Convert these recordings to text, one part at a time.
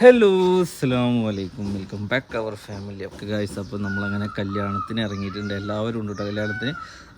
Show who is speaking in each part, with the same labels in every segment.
Speaker 1: hello അസ്സാം വലൈക്കും welcome back our family okay guys അപ്പോൾ നമ്മളങ്ങനെ കല്യാണത്തിന് ഇറങ്ങിയിട്ടുണ്ട് എല്ലാവരും ഉണ്ട് കേട്ടോ കല്യാണത്തിന്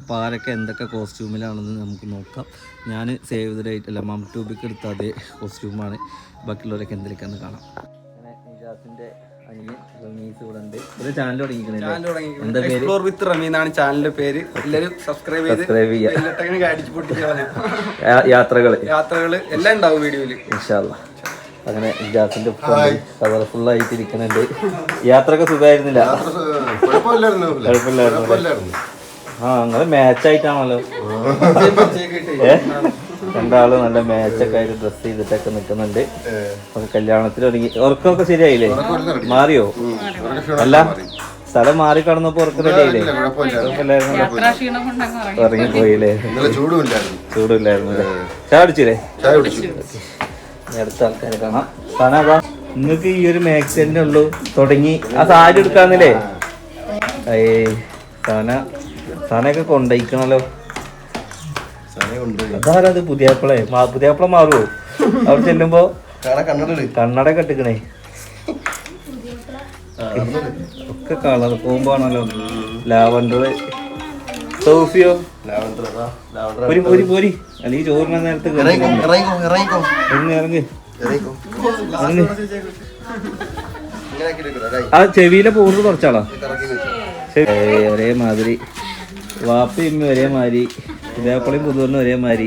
Speaker 1: അപ്പോൾ ആരൊക്കെ എന്തൊക്കെ കോസ്റ്റ്യൂമിലാണെന്ന് നമുക്ക് നോക്കാം ഞാൻ സേവ് ദ ഡേറ്റ് അല്ല മം ട്യൂബിക്ക് എടുത്ത അതേ കോസ്റ്റ്യൂമാണ് ബാക്കിയുള്ളവരൊക്കെ എന്തിലേക്കാന്ന് കാണാം അങ്ങനെ നിജാസിൻ്റെ അനിയൻ ഉണ്ട് ചാനൽ
Speaker 2: ചാനലിന്റെ പേര് സബ്സ്ക്രൈബ് യാത്രകൾ യാത്രകൾ എല്ലാം ഉണ്ടാവും വീഡിയോയിൽ
Speaker 1: അങ്ങനെ ജാസിന്റെ കളർഫുള്ളായിട്ട് ഇരിക്കുന്നുണ്ട് യാത്രയൊക്കെ സുഖമായിരുന്നില്ല
Speaker 2: കുഴപ്പമില്ലായിരുന്നു
Speaker 1: ആ നിങ്ങള് മാച്ചായിട്ടാണല്ലോ രണ്ടാള് നല്ല മാച്ചൊക്കെ ആയിട്ട് ഡ്രസ് ചെയ്തിട്ടൊക്കെ നിൽക്കുന്നുണ്ട് കല്യാണത്തിൽ ഒരുങ്ങി ഉറക്കമൊക്കെ ശരിയായില്ലേ മാറിയോ അല്ല സ്ഥലം മാറി കടന്നപ്പോ ഉറക്കം റെഡിയായില്ലേ ഉറങ്ങിപ്പോയില്ലേ ചൂടുമില്ലായിരുന്നു ചൂടില്ലായിരുന്നു ചായ അടിച്ചില്ലേ നേരത്തെ ആൾക്കാർ കാണാം കാണാ നിങ്ങക്ക് ഈ ഒരു മാക്സിഡന്റ് ഉള്ളൂ തുടങ്ങി ആ സാരി എടുക്കാന്നില്ലേ ഏയ് സന സനൊക്കെ കൊണ്ടയിക്കണല്ലോ അതാരത് പുതിയാപ്പിളെ പുതിയാപ്പിള മാറുമോ അവിടെ ചെല്ലുമ്പോ കണ്ണട കെട്ടിക്കണേ ഒക്കെ കളർ ആണല്ലോ ലാവൻഡർ സൗഫിയോ പോരി പോരി പോരി അല്ലെങ്കിൽ ചോറിന നേരത്തെ ഇറങ്ങി ആ ചെവിയിലെ പോകുന്നത് കുറച്ചാളാ ഒരേ മാതിരി വാപ്പയും ഒരേ മാതിരി ഇതേപ്പോഴും പുതുവറിനും ഒരേ മാതിരി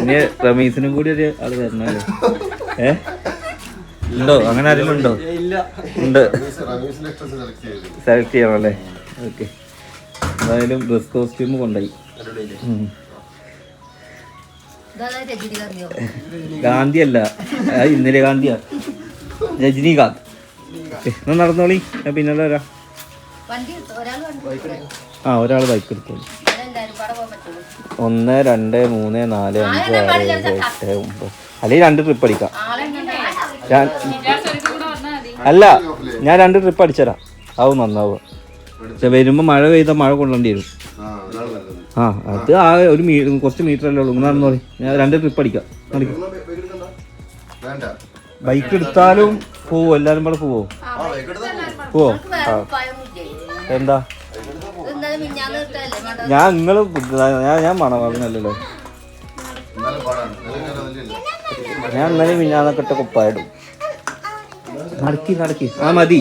Speaker 1: ഇനി റമീസിനും കൂടി ഒരു ആള് വരണല്ലോ ഏ ഉണ്ടോ അങ്ങനെ ആരെങ്കിലും ഉണ്ടോ ഉണ്ട് സെലക്ട് ചെയ്യണം അല്ലേ ഓക്കെ എന്തായാലും ഡ്രസ് കോസ്റ്റ്യൂം കൊണ്ടായി ഗാന്ധി അല്ല ഇന്ദിരാഗാന്ധിയാ രജനീകാന്ത് എന്നാ നടന്നോളി ഞാൻ പിന്നെ വരാം ആ ഒരാൾ ബൈക്ക് എടുത്തോളൂ ഒന്ന് രണ്ട് മൂന്ന് നാല് അഞ്ച് ആറ് ഏഴ് എട്ട് ഒമ്പത് അല്ലെങ്കിൽ രണ്ട് ട്രിപ്പ് അടിക്കാം ഞാൻ അല്ല ഞാൻ രണ്ട് ട്രിപ്പ് അടിച്ചരാം ആവും നന്നാവുക പക്ഷെ വരുമ്പോൾ മഴ പെയ്ത മഴ കൊള്ളേണ്ടി വരും ആ അത് ആ ഒരു മീ കുറച്ച് മീറ്റർ അല്ലേ ഉള്ളൂ നടന്നു പറയും ഞാൻ രണ്ട് ട്രിപ്പ് അടിക്കാം നടക്കും ബൈക്ക് എടുത്താലും പോവോ എല്ലാരും കൂടെ പോവോ പോവോ എന്താ ഞാൻ നിങ്ങള് ഞാൻ ഞാൻ മണം പറഞ്ഞല്ലോ ഞാൻ ഇന്നലെ മിഞ്ഞാന്നൊക്കെ ഇട്ട കുപ്പായിടും നടക്കി നടക്കി ആ മതി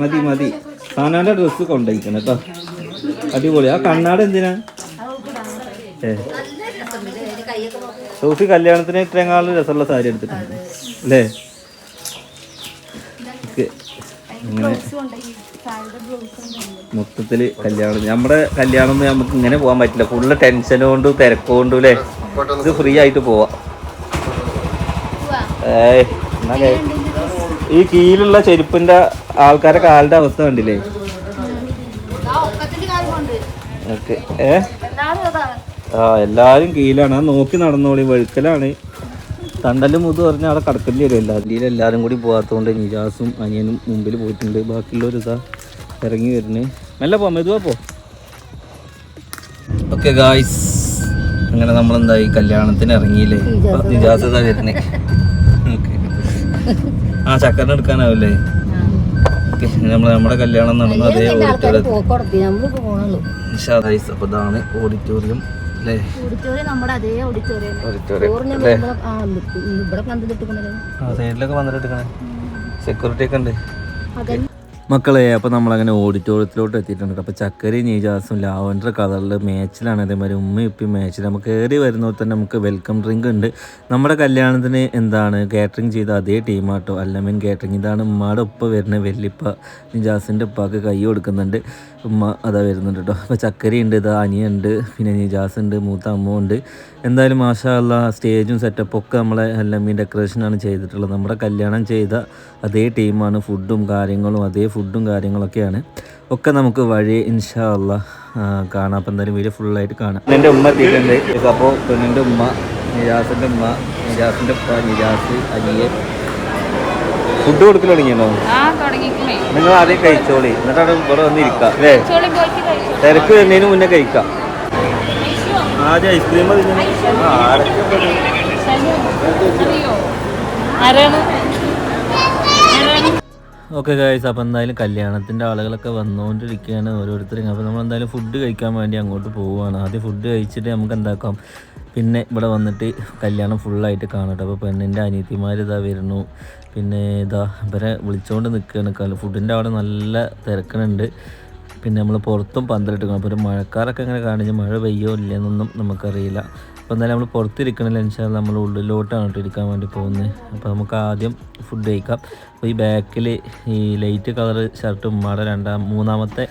Speaker 1: മതി മതി സാനാന്റെ ഡ്രസ്സ് കൊണ്ടിരിക്കണം കേട്ടോ അടിപൊളി ആ കണ്ണാട് എന്തിനാ സൂഫി കല്യാണത്തിന് ഇത്രയും കാലം രസമുള്ള സാരി എടുത്തിട്ടുണ്ട് അല്ലേ അങ്ങനെ മൊത്തത്തിൽ കല്യാണം നമ്മുടെ കല്യാണം നമുക്ക് ഇങ്ങനെ പോകാൻ പറ്റില്ല ഫുള്ള് ടെൻഷൻ കൊണ്ട് തിരക്കുകൊണ്ടും അല്ലേ ഇത് ഫ്രീ ആയിട്ട് പോവാ ഏയ് എന്നാലേ ഈ കീഴിലുള്ള ചെരുപ്പിന്റെ ആൾക്കാരെ കാലിന്റെ അവസ്ഥ കണ്ടില്ലേ ഓക്കെ ഏ ആ എല്ലാരും കീഴിലാണ് നോക്കി നടന്നോളി വെഴുക്കലാണ് തണ്ടല് മുതു പറഞ്ഞാൽ അവിടെ കടക്കേണ്ടി വരും എല്ലാവരും എല്ലാവരും കൂടി പോകാത്തതുകൊണ്ട് നിജാസും അനിയനും മുമ്പിൽ പോയിട്ടുണ്ട് ബാക്കിയുള്ളവർ ഇതാ ഇറങ്ങി വരുന്നു മെല്ലെ പോ മെതുവാ പോ ഓക്കെ ഗായ്സ് അങ്ങനെ നമ്മളെന്തായി കല്യാണത്തിന് ഇറങ്ങിയില്ലേ നിജാസ് ഇതാ വരുന്നേ ഓക്കെ ആ ചക്കരൻ എടുക്കാനാവില്ലേ നമ്മൾ നമ്മുടെ കല്യാണം നടന്ന അതേ ഓഡിറ്റോറിയം ഓഡിറ്റോറിയം
Speaker 3: ഓഡിറ്റോറിയം
Speaker 1: സൈഡിലൊക്കെ വന്നിട്ടെടുക്കണേ സെക്യൂരിറ്റി ഒക്കെ ഉണ്ട് മക്കളെ അപ്പോൾ നമ്മളങ്ങനെ ഓഡിറ്റോറിയത്തിലോട്ട് എത്തിയിട്ടുണ്ട് അപ്പോൾ ചക്കരി നീജാസും ലാവൻഡർ കളറിൽ മാച്ചിലാണ് അതേമാതിരി ഉമ്മയും ഇപ്പി മാച്ചിൽ നമുക്ക് കയറി വരുന്നവർ തന്നെ നമുക്ക് വെൽക്കം ഡ്രിങ്ക് ഉണ്ട് നമ്മുടെ കല്യാണത്തിന് എന്താണ് കാറ്ററിങ് ചെയ്ത അതേ ടീമാട്ടോ അല്ലമ്മൻ കാറ്ററിങ് ഇതാണ് ഉമ്മയുടെ ഉപ്പ വരുന്ന വെല്ലിപ്പ നിജാസിൻ്റെ ഉപ്പാക്ക് കൈ കൊടുക്കുന്നുണ്ട് ഉമ്മ അതാ വരുന്നുണ്ട് കേട്ടോ അപ്പോൾ ഉണ്ട് ഇതാ അനിയുണ്ട് പിന്നെ നിജാസ് ഉണ്ട് മൂത്ത അമ്മ ഉണ്ട് എന്തായാലും മാഷാല്ല സ്റ്റേജും സെറ്റപ്പും ഒക്കെ നമ്മളെ അല്ലമ്മീൻ ഡെക്കറേഷനാണ് ചെയ്തിട്ടുള്ളത് നമ്മുടെ കല്യാണം ചെയ്ത അതേ ടീമാണ് ഫുഡും കാര്യങ്ങളും അതേ ഫുഡും കാര്യങ്ങളൊക്കെയാണ് ഒക്കെ നമുക്ക് വഴി ഇൻഷാ അല്ല കാണാം അപ്പം എന്തായാലും വീട് ഫുള്ളായിട്ട് കാണാം എൻ്റെ ഉമ്മ എത്തിയിട്ടുണ്ട് അപ്പോൾ പെണ്ണിൻ്റെ ഉമ്മ നിരാസിൻ്റെ ഉമ്മ നിരാസിൻ്റെ ഉപ്പ നിരാസ് അനിയൻ ഫുഡ് കൊടുക്കൽ തുടങ്ങിയോ നിങ്ങൾ ആദ്യം കഴിച്ചോളി എന്നിട്ടാണ് ഇവിടെ വന്നിരിക്കാം അല്ലേ തിരക്ക് വരുന്നതിന് മുന്നേ കഴിക്കാം ആദ്യം ഐസ്ക്രീം ആരൊക്കെ ഓക്കെ ഗൈസ് അപ്പോൾ എന്തായാലും കല്യാണത്തിൻ്റെ ആളുകളൊക്കെ വന്നുകൊണ്ടിരിക്കുകയാണ് ഓരോരുത്തരും അപ്പോൾ നമ്മൾ എന്തായാലും ഫുഡ് കഴിക്കാൻ വേണ്ടി അങ്ങോട്ട് പോവുകയാണ് ആദ്യം ഫുഡ് കഴിച്ചിട്ട് നമുക്ക് എന്താക്കാം പിന്നെ ഇവിടെ വന്നിട്ട് കല്യാണം ഫുള്ളായിട്ട് കാണട്ടെ അപ്പോൾ പെണ്ണിൻ്റെ അനിയത്തിമാർ ഇതാ വരുന്നു പിന്നെ ഇതാ ഇവരെ വിളിച്ചുകൊണ്ട് നിൽക്കുകയാണ് ഫുഡിൻ്റെ അവിടെ നല്ല തിരക്കണുണ്ട് പിന്നെ നമ്മൾ പുറത്തും പന്തലിട്ട് അപ്പോൾ ഒരു മഴക്കാരൊക്കെ എങ്ങനെ കാണിച്ച് മഴ പെയ്യോ ഇല്ലെന്നൊന്നും നമുക്കറിയില്ല അപ്പോൾ എന്തായാലും നമ്മൾ പുറത്തിരിക്കണ ലഞ്ചാൽ നമ്മൾ ഉള്ളിലോട്ടാണ് കേട്ടോ ഇരിക്കാൻ വേണ്ടി പോകുന്നത് അപ്പോൾ നമുക്ക് ആദ്യം ഫുഡ് കഴിക്കാം അപ്പോൾ ഈ ബാക്കിൽ ഈ ലൈറ്റ് കളർ ഷർട്ട് ഉമ്മയുടെ രണ്ടാം മൂന്നാമത്തെ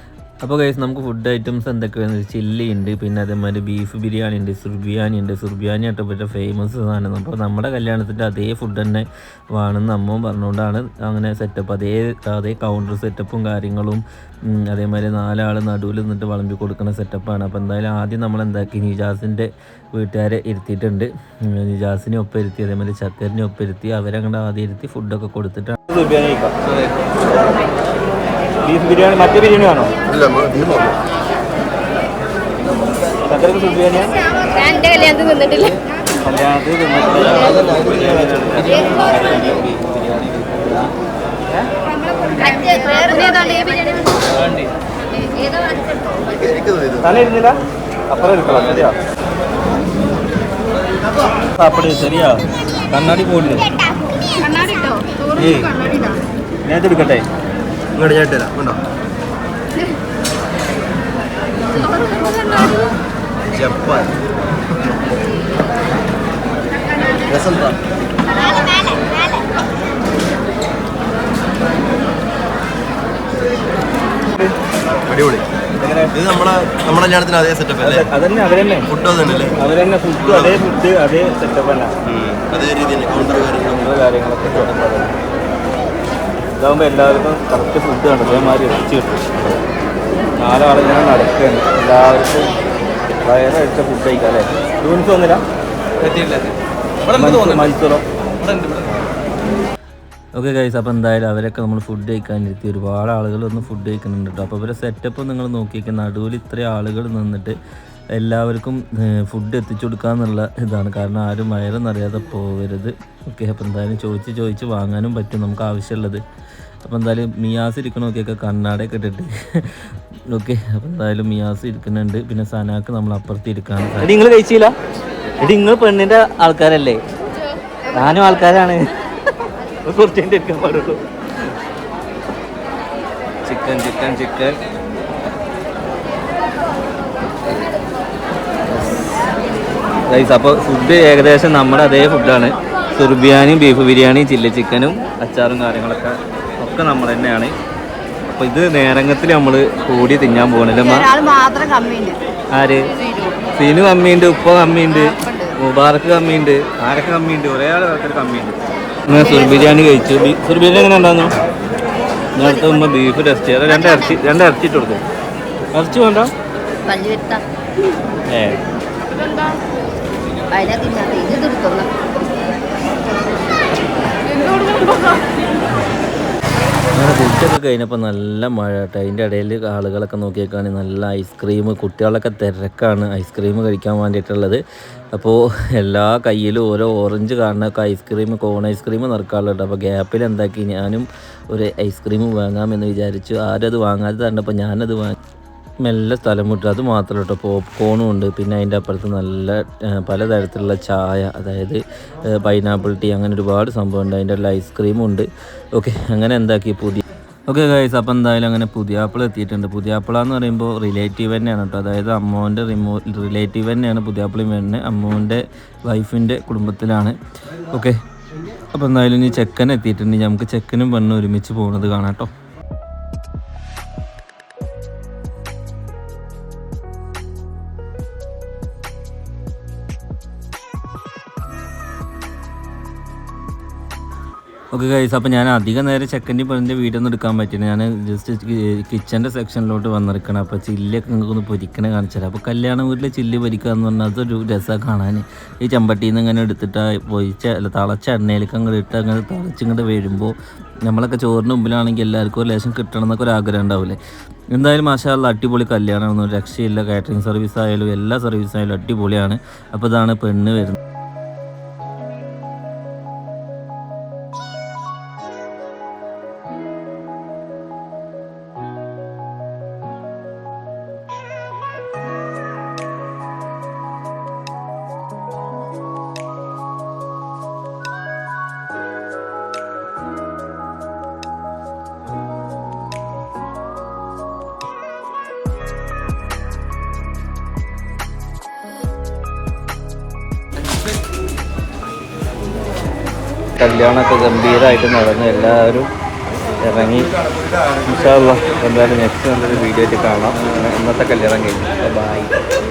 Speaker 1: അപ്പോൾ കഴിച്ച് നമുക്ക് ഫുഡ് ഐറ്റംസ് എന്തൊക്കെയാണെന്ന് വെച്ചാൽ ചില്ലി ഉണ്ട് പിന്നെ അതേമാതിരി ബീഫ് ബിരിയാണി ഉണ്ട് സുർബിയാനി ഉണ്ട് സുർബിയാനി ആയിട്ട് പറ്റിയ ഫേമസ് സാധനം അപ്പോൾ നമ്മുടെ കല്യാണത്തിൻ്റെ അതേ ഫുഡ് തന്നെ വേണമെന്ന് അമ്മ പറഞ്ഞുകൊണ്ടാണ് അങ്ങനെ സെറ്റപ്പ് അതേ അതേ കൗണ്ടർ സെറ്റപ്പും കാര്യങ്ങളും അതേമാതിരി നാലാൾ നടുവിൽ നിന്നിട്ട് വളമ്പി കൊടുക്കുന്ന സെറ്റപ്പാണ് അപ്പോൾ എന്തായാലും ആദ്യം നമ്മൾ എന്താക്കി നിജാസിൻ്റെ വീട്ടുകാരെ ഇരുത്തിയിട്ടുണ്ട് നിജാസിനെ ഒപ്പം ഇരുത്തി അതേമാതിരി ചത്തേറിനെ ഒപ്പം ഇരുത്തി അവരങ്ങോട്ട് ആദ്യം ഇരുത്തി ഫുഡൊക്കെ കൊടുത്തിട്ടാണ് ബീഫ് ബിരിയാണി മറ്റേ ബിരിയാണി ആണോ തല ഇരുന്നില്ല അപ്പുറം ഇരിക്കണം ശരിയാണ് சாப்பிடு சரியா கண்ணாடி போடு ഞാൻ എടുക്കട്ടെ ഇങ്ങോട്ട് ഞാൻ ഇട്ടുതരാം ഉണ്ടോ ജപ്പാൻ രസം അടിപൊളി ഇത് നമ്മളെ നമ്മുടെ കല്യാണത്തിന് അതേ സെറ്റപ്പ് അല്ലേ അതന്നെ അവരെന്നെ ഫുഡ് അതല്ലേ അവരെന്നെ ഫുഡ് അതേ ഫുഡ് അതേ സെറ്റപ്പ് തന്നെ അതേ രീതിയിൽ കൗണ്ടർ കാര്യങ്ങളും കാര്യങ്ങളൊക്കെ ഇതാകുമ്പോൾ എല്ലാവർക്കും കറക്റ്റ് ഫുഡ് കണ്ടു അതേമാതിരി ഇറച്ചി കിട്ടും നാലാളെ ഞാൻ നടക്കുകയാണ് എല്ലാവർക്കും വയറ് അടിച്ച ഫുഡ് കഴിക്കാം അല്ലേ ടൂൺസ് ഒന്നില്ല മത്സരം ഓക്കെ ഗൈസ് അപ്പോൾ എന്തായാലും അവരൊക്കെ നമ്മൾ ഫുഡ് കഴിക്കാൻ ഒരുപാട് ആളുകൾ ഒന്ന് ഫുഡ് കഴിക്കുന്നുണ്ട് കേട്ടോ അപ്പോൾ ഇവരെ സെറ്റപ്പ് നിങ്ങൾ നോക്കിയിരിക്കുന്ന നടുവിൽ ഇത്രയും ആളുകൾ നിന്നിട്ട് എല്ലാവർക്കും ഫുഡ് എത്തിച്ചു കൊടുക്കുക എന്നുള്ള ഇതാണ് കാരണം ആരും വയറെന്നറിയാതെ പോകരുത് ഓക്കെ അപ്പോൾ എന്തായാലും ചോദിച്ച് ചോദിച്ച് വാങ്ങാനും പറ്റും നമുക്ക് ആവശ്യമുള്ളത് അപ്പോൾ എന്തായാലും മിയാസ് ഇരിക്കണമൊക്കെയൊക്കെ കണ്ണാടയൊക്കെ ഇട്ടിട്ട് ഓക്കെ അപ്പോൾ എന്തായാലും മിയാസ് ഇരിക്കുന്നുണ്ട് പിന്നെ സനാക്ക് നമ്മൾ അപ്പുറത്ത് ഇരിക്കാണ് നിങ്ങൾ കഴിച്ചില്ല ഇത് നിങ്ങൾ പെണ്ണിൻ്റെ ആൾക്കാരല്ലേ ഞാനും ആൾക്കാരാണ് കുറച്ച് പാടുള്ളൂ ചിക്കൻ ചിക്കൻ ചിക്കൻ ഗൈസ് അപ്പോൾ ഫുഡ് ഏകദേശം നമ്മുടെ അതേ ഫുഡാണ് സുർബിയാനിയും ബീഫ് ബിരിയാണിയും ചില്ലി ചിക്കനും അച്ചാറും കാര്യങ്ങളൊക്കെ ഒക്കെ നമ്മൾ തന്നെയാണ് അപ്പോൾ ഇത് നേരങ്ങത്തിൽ നമ്മൾ കൂടി തിന്നാൻ പോകണില്ല ആര് സീനു കമ്മിയുണ്ട് ഉപ്പ കമ്മിയുണ്ട് മുബാറക്ക് കമ്മിയുണ്ട് ആരൊക്കെ കമ്മിയുണ്ട് ഒരേ ആൾ കമ്മിയുണ്ട് ഇങ്ങനെ സുർ ബിരിയാണി കഴിച്ചു സുർ ബിരിയാണി എങ്ങനെ ഉണ്ടാകുന്നു നേരത്തെ മുമ്പ് ബീഫ് ടെസ്റ്റ് ചെയ്യാം രണ്ട് ഇറച്ചി രണ്ട് ഇറച്ചി ഇട്ട് കൊടുക്കും ഇറച്ചി വേണ്ട
Speaker 3: ഏ അതിനകത്ത് ഇതിനകത്ത് ഇത് എടുത്തോളാം
Speaker 1: ഫുഡൊക്കെ കഴിഞ്ഞപ്പോൾ നല്ല മഴ കേട്ടോ അതിൻ്റെ ഇടയിൽ ആളുകളൊക്കെ നോക്കിയേക്കാണെങ്കിൽ നല്ല ഐസ്ക്രീം കുട്ടികളൊക്കെ തിരക്കാണ് ഐസ്ക്രീം കഴിക്കാൻ വേണ്ടിയിട്ടുള്ളത് അപ്പോൾ എല്ലാ കയ്യിലും ഓരോ ഓറഞ്ച് കാണാനൊക്കെ ഐസ്ക്രീം കോൺ ഐസ്ക്രീം കേട്ടോ അപ്പോൾ ഗ്യാപ്പിൽ എന്താക്കി ഞാനും ഒരു ഐസ്ക്രീം വാങ്ങാമെന്ന് വിചാരിച്ചു ആരും അത് വാങ്ങാതെ തരണ്ടപ്പോൾ ഞാനത് വാങ്ങി മെല്ല സ്ഥലം വിട്ടു അത് മാത്രമല്ല കേട്ടോ പോപ്കോണും ഉണ്ട് പിന്നെ അതിൻ്റെ അപ്പുറത്ത് നല്ല പലതരത്തിലുള്ള ചായ അതായത് പൈനാപ്പിൾ ടീ അങ്ങനെ ഒരുപാട് സംഭവമുണ്ട് അതിൻ്റെ ഉള്ള ഐസ്ക്രീമുണ്ട് ഉണ്ട് ഓക്കെ അങ്ങനെ എന്താക്കി പുതിയ ഓക്കെ ഗൈസ് അപ്പോൾ എന്തായാലും അങ്ങനെ പുതിയാപ്പിള എത്തിയിട്ടുണ്ട് പുതിയാപ്പിള എന്ന് പറയുമ്പോൾ റിലേറ്റീവ് തന്നെയാണ് കേട്ടോ അതായത് അമ്മുവിൻ്റെ റിമോ റിലേറ്റീവ് തന്നെയാണ് പുതിയാപ്പിളയും വരുന്നത് അമ്മുവിൻ്റെ വൈഫിൻ്റെ കുടുംബത്തിലാണ് ഓക്കെ അപ്പോൾ എന്തായാലും ഇനി ചെക്കൻ എത്തിയിട്ടുണ്ട് നമുക്ക് ചെക്കനും പെണ്ണും ഒരുമിച്ച് പോകുന്നത് കാണാം കേട്ടോ ഓക്കെ ഗൈസ് അപ്പോൾ ഞാൻ അധികം നേരം ചെക്കൻ്റെ പോയതിൻ്റെ വീഡിയോ ഒന്നും എടുക്കാൻ പറ്റില്ല ഞാൻ ജസ്റ്റ് കിച്ചൻ്റെ സെക്ഷനിലോട്ട് വന്നിരിക്കണം അപ്പോൾ ചില്ലൊക്കെ ഒന്ന് പൊരിക്കണേ കാണിച്ചാൽ അപ്പോൾ കല്യാണ വീട്ടിൽ ചില്ല് പൊരിക്കുക എന്ന് പറഞ്ഞാൽ അതൊരു രസമാണ് കാണാൻ ഈ ചമ്പട്ടിയിൽ നിന്ന് ഇങ്ങനെ എടുത്തിട്ട് പൊരിച്ച അല്ല തളച്ച എണ്ണയിലേക്ക് അങ്ങോട്ട് ഇട്ട് അങ്ങനെ തളച്ചിങ്ങോട്ട് വരുമ്പോൾ നമ്മളൊക്കെ ചോറിന് മുമ്പിലാണെങ്കിൽ എല്ലാവർക്കും ഒരു ലേശം കിട്ടണം എന്നൊക്കെ ഒരു ആഗ്രഹം ഉണ്ടാവില്ലേ എന്തായാലും മാഷാല്ല അടിപൊളി കല്യാണമൊന്നും രക്ഷയില്ല കാറ്ററിംഗ് സർവീസ് ആയാലും എല്ലാ സർവീസ് അടിപൊളിയാണ് അപ്പോൾ ഇതാണ് പെണ്ണ് വരുന്നത് കല്യാണമൊക്കെ ഗംഭീരമായിട്ട് നടന്നു എല്ലാവരും ഇറങ്ങി ഇൻഷാല്ല എന്തായാലും നെക്സ്റ്റ് നല്ലൊരു വീഡിയോ ആയിട്ട് കാണാം ഇന്നത്തെ കല്യാണം കഴിഞ്ഞു ബൈ